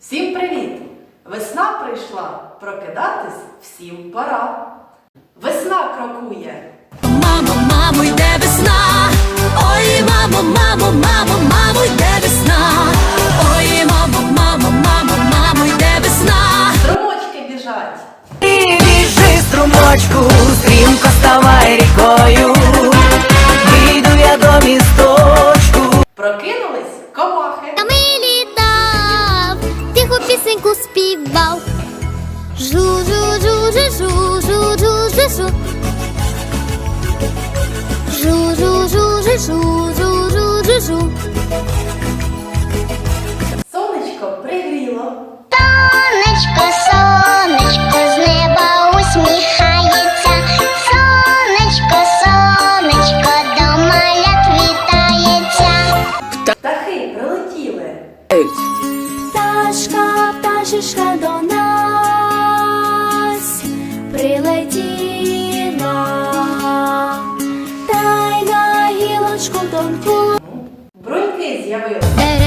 Всім привіт! Весна прийшла, прокидатись всім пора. Весна крокує. Мамо! пісеньку співав. Жу-жу-жу-жу-жу-жу-жу-жу-жу. Жу-жу-жу-жу-жу-жу-жу-жу. пташечка до нас прилетіла, та й на гілочку тонку. Бруньки з'явилися.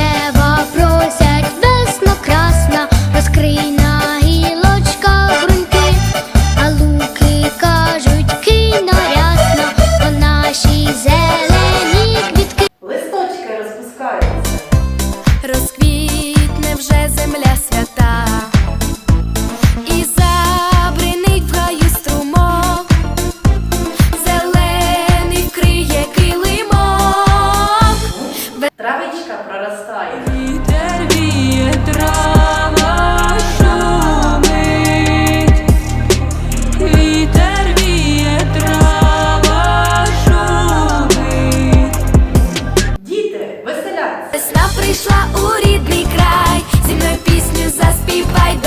Весна прийшла у рідний край, зі мною пісню заспівай.